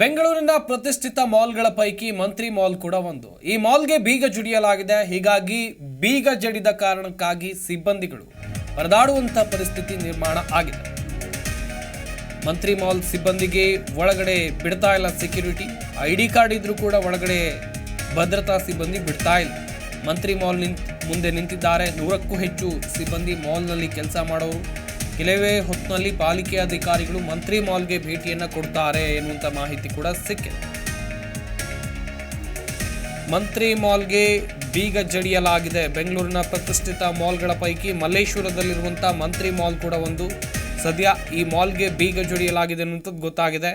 ಬೆಂಗಳೂರಿನ ಪ್ರತಿಷ್ಠಿತ ಮಾಲ್ಗಳ ಪೈಕಿ ಮಂತ್ರಿ ಮಾಲ್ ಕೂಡ ಒಂದು. ಈ ಮಾಲ್ಗೆ ಬೀಗ ಜುಡಿಯಲಾಗಿದೆ. ಹೀಗಾಗಿ ಬೀಗ ಜಡಿದ ಕಾರಣಕ್ಕಾಗಿ ಸಿಬ್ಬಂದಿಗಳು ಪರದಾಡುವಂತ ಪರಿಸ್ಥಿತಿ ನಿರ್ಮಾಣ ಆಗಿದೆ. ಮಂತ್ರಿ ಮಾಲ್ ಸಿಬ್ಬಂದಿಗೆ ಒಳಗಡೆ ಬಿಡ್ತಾ ಇಲ್ಲ ಸೆಕ್ಯೂರಿಟಿ. ಐ ಡಿ ಕಾರ್ಡ್ ಇದ್ರೂ ಕೂಡ ಒಳಗಡೆ ಭದ್ರತಾ ಸಿಬ್ಬಂದಿ ಬಿಡ್ತಾ ಇಲ್ಲ. ಮಂತ್ರಿ ಮಾಲ್ ನಿಂತ್ ಮುಂದೆ ನಿಂತಿದ್ದಾರೆ. ನೂರಕ್ಕೂ ಹೆಚ್ಚು ಸಿಬ್ಬಂದಿ ಮಾಲ್ನಲ್ಲಿ ಕೆಲಸ ಮಾಡೋರು. ಕೆಲವೇ ಹೊತ್ತಿನಲ್ಲಿ ಪಾಲಿಕೆ ಅಧಿಕಾರಿಗಳು ಮಂತ್ರಿ ಮಾಲ್ಗೆ ಭೇಟಿಯನ್ನ ಕೊಡ್ತಾರೆ ಎನ್ನುವಂಥ ಮಾಹಿತಿ ಕೂಡ ಸಿಕ್ಕಿದೆ. ಮಂತ್ರಿ ಮಾಲ್ಗೆ ಬೀಗ ಜಡಿಯಲಾಗಿದೆ. ಬೆಂಗಳೂರಿನ ಪ್ರತಿಷ್ಠಿತ ಮಾಲ್ಗಳ ಪೈಕಿ ಮಲ್ಲೇಶ್ವರದಲ್ಲಿರುವಂಥ ಮಂತ್ರಿ ಮಾಲ್ ಕೂಡ ಒಂದು. ಸದ್ಯ ಈ ಮಾಲ್ಗೆ ಬೀಗ ಜಡಿಯಲಾಗಿದೆ ಅನ್ನುವಂಥದ್ದು ಗೊತ್ತಾಗಿದೆ.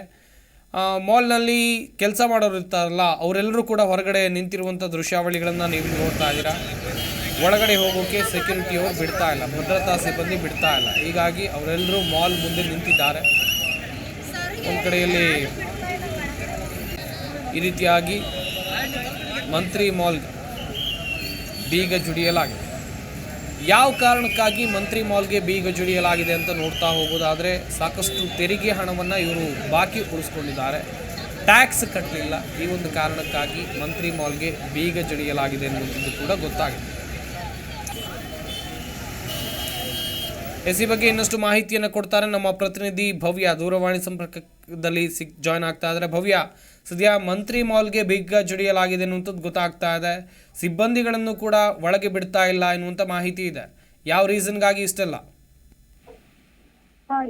ಮಾಲ್ನಲ್ಲಿ ಕೆಲಸ ಮಾಡೋರು ಇರ್ತಾರಲ್ಲ ಅವರೆಲ್ಲರೂ ಕೂಡ ಹೊರಗಡೆ ನಿಂತಿರುವಂಥ ದೃಶ್ಯಾವಳಿಗಳನ್ನು ನೀವು ನೋಡ್ತಾ ಇದ್ದೀರಾ? ಒಳಗಡೆ ಹೋಗೋಕೆ ಸೆಕ್ಯೂರಿಟಿಯವರು ಬಿಡ್ತಾ ಇಲ್ಲ, ಭದ್ರತಾ ಸಿಬ್ಬಂದಿ ಬಿಡ್ತಾ ಇಲ್ಲ. ಹೀಗಾಗಿ ಅವರೆಲ್ಲರೂ ಮಾಲ್ ಮುಂದೆ ನಿಂತಿದ್ದಾರೆ. ಒಂದು ಕಡೆಯಲ್ಲಿ ಈ ರೀತಿಯಾಗಿ ಮಂತ್ರಿ ಮಾಲ್ ಬೀಗ ಜುಡಿಯಲಾಗಿದೆ. ಯಾವ ಕಾರಣಕ್ಕಾಗಿ ಮಂತ್ರಿ ಮಾಲ್ಗೆ ಬೀಗ ಜುಡಿಯಲಾಗಿದೆ ಅಂತ ನೋಡ್ತಾ ಹೋಗೋದಾದರೆ ಸಾಕಷ್ಟು ತೆರಿಗೆ ಹಣವನ್ನು ಇವರು ಬಾಕಿ ಉಳಿಸ್ಕೊಂಡಿದ್ದಾರೆ. ಟ್ಯಾಕ್ಸ್ ಕಟ್ಟಲಿಲ್ಲ ಈ ಒಂದು ಕಾರಣಕ್ಕಾಗಿ ಮಂತ್ರಿ ಮಾಲ್ಗೆ ಬೀಗ ಜಡಿಯಲಾಗಿದೆ ಎನ್ನುವಂಥದ್ದು ಕೂಡ ಗೊತ್ತಾಗಿದೆ. ಎಸ್ ಬಗ್ಗೆ ಇನ್ನಷ್ಟು ಮಾಹಿತಿಯನ್ನು ಕೊಡ್ತಾರೆ ನಮ್ಮ ಪ್ರತಿನಿಧಿ ಭವ್ಯ. ದೂರವಾಣಿ ಸಂಪರ್ಕದಲ್ಲಿ ಸಿಕ್ ಜಾಯ್ನ್ ಆಗ್ತಾ ಇದ್ದಾರೆ. ಭವ್ಯ, ಸದ್ಯ ಮಂತ್ರಿ ಮಾಲ್ಗೆ ಬಿಗ್ಗ ಜಡಿಯಲಾಗಿದೆ ಅನ್ನುವಂಥದ್ದು ಗೊತ್ತಾಗ್ತಾ ಇದೆ. ಸಿಬ್ಬಂದಿಗಳನ್ನು ಕೂಡ ಒಳಗೆ ಬಿಡ್ತಾ ಇಲ್ಲ ಎನ್ನುವಂಥ ಮಾಹಿತಿ ಇದೆ. ಯಾವ ರೀಸನ್ಗಾಗಿ ಇಷ್ಟೆಲ್ಲ?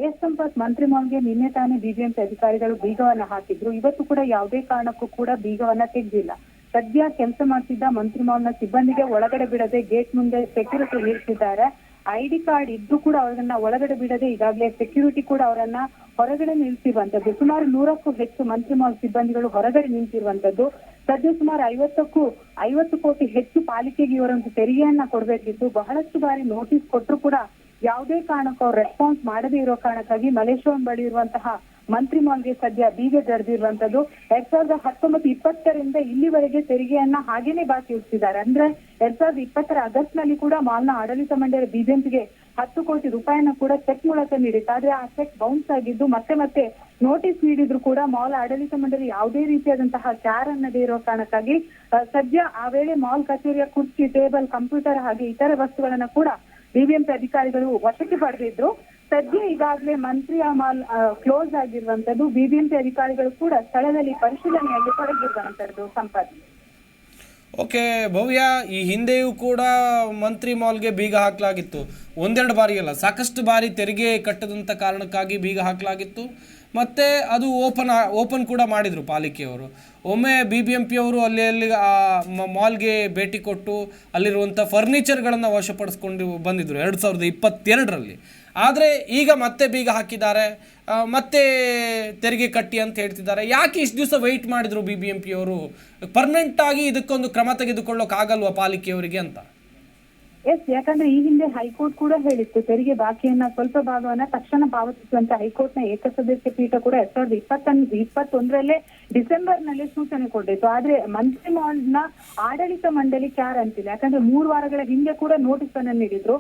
ಎಸ್ ಸಂಪತ್, ಮಂತ್ರಿ ಮಾಲ್ಗೆ ನಿನ್ನೆ ತಾನೇ ಬಿಬಿಎಂಪಿ ಅಧಿಕಾರಿಗಳು ಬೀಗವನ್ನ ಹಾಕಿದ್ರು. ಇವತ್ತು ಕೂಡ ಯಾವುದೇ ಕಾರಣಕ್ಕೂ ಕೂಡ ಬೀಗವನ್ನ ತೆಗೆದಿಲ್ಲ. ಸದ್ಯ ಕೆಲಸ ಮಾಡ್ತಿದ್ದ ಮಂತ್ರಿ ಮಾಲ್ನ ಸಿಬ್ಬಂದಿಗೆ ಒಳಗಡೆ ಬಿಡದೆ ಗೇಟ್ ಮುಂದೆ ಸೆಕ್ಯೂರಿಟಿ ನಿಲ್ಸಿದ್ದಾರೆ ಡಿ ಕಾರ್ಡ್ ಇದ್ದು ಕೂಡ ಅವರನ್ನ ಒಳಗಡೆ ಬಿಡದೆ ಈಗಾಗಲೇ ಸೆಕ್ಯೂರಿಟಿ ಕೂಡ ಅವರನ್ನ ಹೊರಗಡೆ ನಿಲ್ಸಿರುವಂತದ್ದು. ಸುಮಾರು ನೂರಕ್ಕೂ ಹೆಚ್ಚು ಮಂತ್ರಿ ಮಾಲ್ ಸಿಬ್ಬಂದಿಗಳು ಹೊರಗಡೆ ನಿಂತಿರುವಂತದ್ದು. ಸದ್ಯ ಸುಮಾರು ಐವತ್ತಕ್ಕೂ ಐವತ್ತು ಕೋಟಿ ಹೆಚ್ಚು ಪಾಲಿಕೆಗೆ ಇವರೊಂದು ತೆರಿಗೆಯನ್ನ ಕೊಡಬೇಕಿತ್ತು. ಬಹಳಷ್ಟು ಬಾರಿ ನೋಟಿಸ್ ಕೊಟ್ಟರು ಕೂಡ ಯಾವುದೇ ಕಾರಣಕ್ಕೂ ಅವ್ರು ರೆಸ್ಪಾನ್ಸ್ ಮಾಡದೇ ಇರೋ ಕಾರಣಕ್ಕಾಗಿ ಮಲೇಶ್ವರಂ ಬಳಿ ಇರುವಂತಹ ಮಂತ್ರಿ ಮಾಲ್ಗೆ ಸದ್ಯ ಬೀಗ ಜರಿದಿರುವಂತದ್ದು. ಎರಡ್ ಸಾವಿರದ ಹತ್ತೊಂಬತ್ತು ಇಪ್ಪತ್ತರಿಂದ ಇಲ್ಲಿವರೆಗೆ ತೆರಿಗೆಯನ್ನ ಹಾಗೇನೆ ಬಾಕಿ ಉಳಿಸಿದ್ದಾರೆ. ಅಂದ್ರೆ ಎರಡ್ ಸಾವಿರದ ಇಪ್ಪತ್ತರ ಆಗಸ್ಟ್ನಲ್ಲಿ ಕೂಡ ಮಾಲ್ನ ಆಡಳಿತ ಮಂಡಳಿ ಬಿಜೆಪಿಗೆ ಹತ್ತು ಕೋಟಿ ರೂಪಾಯಿಯನ್ನ ಕೂಡ ಚೆಕ್ ಮೂಲಕ ನೀಡಿತ್ತು. ಆದ್ರೆ ಆ ಚೆಕ್ ಬೌನ್ಸ್ ಆಗಿದ್ದು ಮತ್ತೆ ಮತ್ತೆ ನೋಟಿಸ್ ನೀಡಿದ್ರು ಕೂಡ ಮಾಲ್ ಆಡಳಿತ ಮಂಡಳಿ ಯಾವುದೇ ರೀತಿಯಾದಂತಹ ಕ್ಯಾರ್ ಅನ್ನದೇ ಇರೋ ಕಾರಣಕ್ಕಾಗಿ ಸದ್ಯ ಆ ವೇಳೆ ಮಾಲ್ ಕಚೇರಿಯ ಕುರ್ಚಿ, ಟೇಬಲ್, ಕಂಪ್ಯೂಟರ್ ಹಾಗೆ ಇತರೆ ವಸ್ತುಗಳನ್ನ ಕೂಡ ಬಿಬಿಎಂಪಿ ಅಧಿಕಾರಿಗಳು ವಶಕ್ಕೆ ಪಡೆದಿದ್ರು. ಸದ್ಯ ಈಗಾಗಲೇ ಮಂತ್ರಿ ಆ ಮಾಲ್ ಕ್ಲೋಸ್ ಆಗಿರುವಂತದ್ದು ಬಿಬಿಎಂಪಿ ಅಧಿಕಾರಿಗಳು ಕೂಡ ಸ್ಥಳದಲ್ಲಿ ಪರಿಶೀಲನೆಯಲ್ಲಿ ತೊಡಗಿರುವಂತದ್ದು ಸಂಪತ್ ಓಕೆ, ಭವ್ಯ, ಈ ಹಿಂದೆಯೂ ಕೂಡ ಮಂತ್ರಿ ಮಾಲ್ಗೆ ಬೀಗ ಹಾಕಲಾಗಿತ್ತು. ಒಂದೆರಡು ಬಾರಿ ಅಲ್ಲ ಸಾಕಷ್ಟು ಬಾರಿ ತೆರಿಗೆ ಕಟ್ಟದಂತ ಕಾರಣಕ್ಕಾಗಿ ಬೀಗ ಹಾಕಲಾಗಿತ್ತು. ಮತ್ತು ಅದು ಓಪನ್ ಓಪನ್ ಕೂಡ ಮಾಡಿದರು ಪಾಲಿಕೆಯವರು. ಒಮ್ಮೆ ಬಿ ಬಿ ಎಂ ಪಿಯವರು ಅಲ್ಲಿ ಅಲ್ಲಿ ಮ- ಮಾಲ್ಗೆ ಭೇಟಿ ಕೊಟ್ಟು ಅಲ್ಲಿರುವಂಥ ಫರ್ನಿಚರ್ಗಳನ್ನು ವಶಪಡಿಸ್ಕೊಂಡು ಬಂದಿದ್ದರು ಎರಡು ಸಾವಿರದ ಇಪ್ಪತ್ತೆರಡರಲ್ಲಿ. ಆದರೆ ಈಗ ಮತ್ತೆ ಬೀಗ ಹಾಕಿದ್ದಾರೆ. ಮತ್ತೆ ತೆರಿಗೆ ಕಟ್ಟಿ ಅಂತ ಹೇಳ್ತಿದ್ದಾರೆ. ಯಾಕೆ ಇಷ್ಟು ದಿವಸ ವೆಯ್ಟ್ ಮಾಡಿದರು ಬಿ ಬಿ ಎಂ ಪಿಯವರು ಪರ್ಮನೆಂಟ್ ಆಗಿ ಇದಕ್ಕೊಂದು ಕ್ರಮ ತೆಗೆದುಕೊಳ್ಳೋಕ್ಕಾಗಲ್ವ ಪಾಲಿಕೆಯವರಿಗೆ ಅಂತ? ಎಸ್ ಯಾಕಂದ್ರೆ ಈ ಹಿಂದೆ ಹೈಕೋರ್ಟ್ ಕೂಡ ಹೇಳಿತ್ತು, ತೆರಿಗೆ ಬಾಕಿಯನ್ನ ಸ್ವಲ್ಪ ಭಾಗವನ್ನ ತಕ್ಷಣ ಪಾವತಿಸುವಂತ ಹೈಕೋರ್ಟ್ನ ಏಕಸದಸ್ಯ ಪೀಠ ಕೂಡ ಎರಡ್ ಸಾವಿರದ ಇಪ್ಪತ್ತೊಂದು ಇಪ್ಪತ್ತೊಂದರಲ್ಲೇ ಡಿಸೆಂಬರ್ನಲ್ಲಿ ಸೂಚನೆ ಕೊಟ್ಟಿತ್ತು. ಆದ್ರೆ ಮಂತ್ರಿ ನ ಆಡಳಿತ ಮಂಡಳಿ ಕ್ಯಾರ್ ಅಂತಿಲ್ಲ. ಯಾಕಂದ್ರೆ ಮೂರು ವಾರಗಳ ಹಿಂದೆ ಕೂಡ ನೋಟಿಸ್ ಅನ್ನ ನೀಡಿದ್ರು.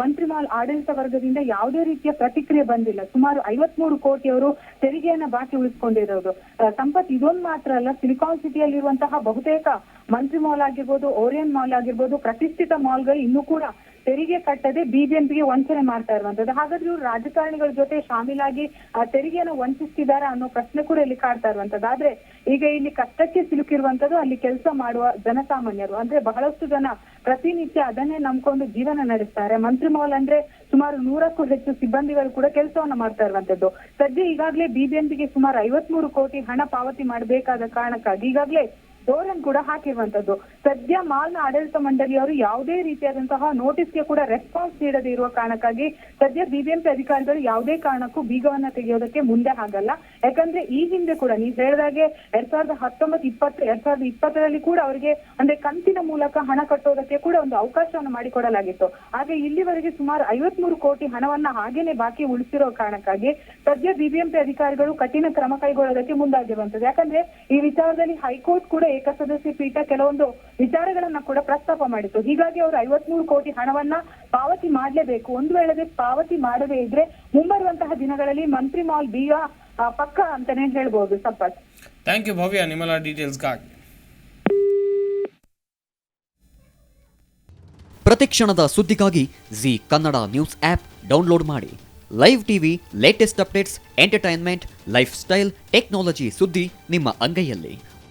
ಮಂತ್ರಿ ಆಡಳಿತ ವರ್ಗದಿಂದ ಯಾವುದೇ ರೀತಿಯ ಪ್ರತಿಕ್ರಿಯೆ ಬಂದಿಲ್ಲ. ಸುಮಾರು ಐವತ್ಮೂರು ಕೋಟಿಯವರು ತೆರಿಗೆಯನ್ನ ಬಾಕಿ ಉಳಿಸಿಕೊಂಡಿರೋದು. ಸಂಪತ್ ಇದೊಂದು ಮಾತ್ರ ಅಲ್ಲ, ಸಿಲಿಕಾನ್ ಸಿಟಿಯಲ್ಲಿರುವಂತಹ ಬಹುತೇಕ ಮಂತ್ರಿ ಮಾಲ್ ಆಗಿರ್ಬೋದು, ಓರಿಯನ್ ಮಾಲ್ ಆಗಿರ್ಬೋದು, ಪ್ರತಿಷ್ಠಿತ ಮಾಲ್ಗಳು ಇನ್ನೂ ಕೂಡ ತೆರಿಗೆ ಕಟ್ಟದೆ ಬಿಬಿಎಂಪಿಗೆ ವಂಚನೆ ಮಾಡ್ತಾ ಇರುವಂತದ್ದು. ಹಾಗಾದ್ರೆ ಇವರು ರಾಜಕಾರಣಿಗಳ ಜೊತೆ ಶಾಮೀಲಾಗಿ, ಆ, ತೆರಿಗೆಯನ್ನು ವಂಚಿಸ್ತಿದ್ದಾರೆ ಅನ್ನೋ ಪ್ರಶ್ನೆ ಕೂಡ ಇಲ್ಲಿ ಕಾಡ್ತಾ ಇರುವಂತದ್ದು. ಆದ್ರೆ ಈಗ ಇಲ್ಲಿ ಕಷ್ಟಕ್ಕೆ ಸಿಲುಕಿರುವಂತದ್ದು ಅಲ್ಲಿ ಕೆಲಸ ಮಾಡುವ ಜನಸಾಮಾನ್ಯರು. ಅಂದ್ರೆ ಬಹಳಷ್ಟು ಜನ ಪ್ರತಿನಿತ್ಯ ಅದನ್ನೇ ನಂಬ್ಕೊಂಡು ಜೀವನ ನಡೆಸ್ತಾರೆ. ಮಂತ್ರಿ ಮಹಲ್ ಅಂದ್ರೆ ಸುಮಾರು ನೂರಕ್ಕೂ ಹೆಚ್ಚು ಸಿಬ್ಬಂದಿಗಳು ಕೂಡ ಕೆಲಸವನ್ನ ಮಾಡ್ತಾ ಇರುವಂತದ್ದು. ಸದ್ಯ ಈಗಾಗಲೇ ಬಿಬಿಎಂಪಿಗೆ ಸುಮಾರು ಐವತ್ಮೂರು ಕೋಟಿ ಹಣ ಪಾವತಿ ಮಾಡಬೇಕಾದ ಕಾರಣಕ್ಕಾಗಿ ಈಗಾಗಲೇ ಡೋರನ್ ಕೂಡ ಹಾಕಿರುವಂತದ್ದು. ಸದ್ಯ ಮಾಲ್ನ ಆಡಳಿತ ಮಂಡಳಿಯವರು ಯಾವುದೇ ರೀತಿಯಾದಂತಹ ನೋಟಿಸ್ಗೆ ಕೂಡ ರೆಸ್ಪಾನ್ಸ್ ನೀಡದೇ ಇರುವ ಕಾರಣಕ್ಕಾಗಿ ಸದ್ಯ ಬಿಬಿಎಂಪಿ ಅಧಿಕಾರಿಗಳು ಯಾವುದೇ ಕಾರಣಕ್ಕೂ ಬೀಗವನ್ನ ತೆಗೆಯೋದಕ್ಕೆ ಮುಂದೆ ಆಗಲ್ಲ ಯಾಕಂದ್ರೆ ಈ ಹಿಂದೆ ಕೂಡ ನೀವು ಹೇಳಿದಾಗೆ ಎರಡ್ ಸಾವಿರದ ಹತ್ತೊಂಬತ್ತು ಇಪ್ಪತ್ತು, ಎರಡ್ ಸಾವಿರದ ಇಪ್ಪತ್ತರಲ್ಲಿ ಕೂಡ ಅವರಿಗೆ ಅಂದ್ರೆ ಕಂತಿನ ಮೂಲಕ ಹಣ ಕಟ್ಟೋದಕ್ಕೆ ಕೂಡ ಒಂದು ಅವಕಾಶವನ್ನು ಮಾಡಿಕೊಡಲಾಗಿತ್ತು. ಹಾಗೆ ಇಲ್ಲಿವರೆಗೆ ಸುಮಾರು ಐವತ್ಮೂರು ಕೋಟಿ ಹಣವನ್ನ ಹಾಗೇನೆ ಬಾಕಿ ಉಳಿಸಿರೋ ಕಾರಣಕ್ಕಾಗಿ ಸದ್ಯ ಬಿಬಿಎಂಪಿ ಅಧಿಕಾರಿಗಳು ಕಠಿಣ ಕ್ರಮ ಕೈಗೊಳ್ಳೋದಕ್ಕೆ ಮುಂದಾಗಿರುವಂತದ್ದು. ಯಾಕಂದ್ರೆ ಈ ವಿಚಾರದಲ್ಲಿ ಹೈಕೋರ್ಟ್ ಕೂಡ ಏಕಸದಸ್ಯ ಪೀಠ ಕೆಲವೊಂದು ವಿಚಾರಗಳನ್ನ ಕೂಡ ಪ್ರಸ್ತಾಪ ಮಾಡಿತ್ತು. ಹೀಗಾಗಿ ಅವರು ಐವತ್ಮೂರು ಕೋಟಿ ಹಣವನ್ನ ಪಾವತಿ ಮಾಡಲೇಬೇಕು. ಒಂದು ವೇಳೆ ಪಾವತಿ ಮಾಡದೇ ಇದ್ರೆ ಮುಂಬರುವಂತಹ ದಿನಗಳಲ್ಲಿ ಮಂತ್ರಿ ಮಾಲ್ ಬೀಗ ಪಕ್ಕ ಅಂತಾನೆ ಹೇಳ್ಬಹುದು ಸಂಪತ್. ಥ್ಯಾಂಕ್ ಯು ಭವ್ಯ. ನಿಮ್ಮೆಲ್ಲ ಡೀಟೇಲ್ಸ್ಗಾಗಿ ಪ್ರತಿಕ್ಷಣದ ಸುದ್ದಿಗಾಗಿ Zee Kannada news app download ಮಾಡಿ. Live TV latest updates entertainment lifestyle technology ಸುದ್ದಿ ನಿಮ್ಮ ಅಂಗೈಯಲ್ಲಿ.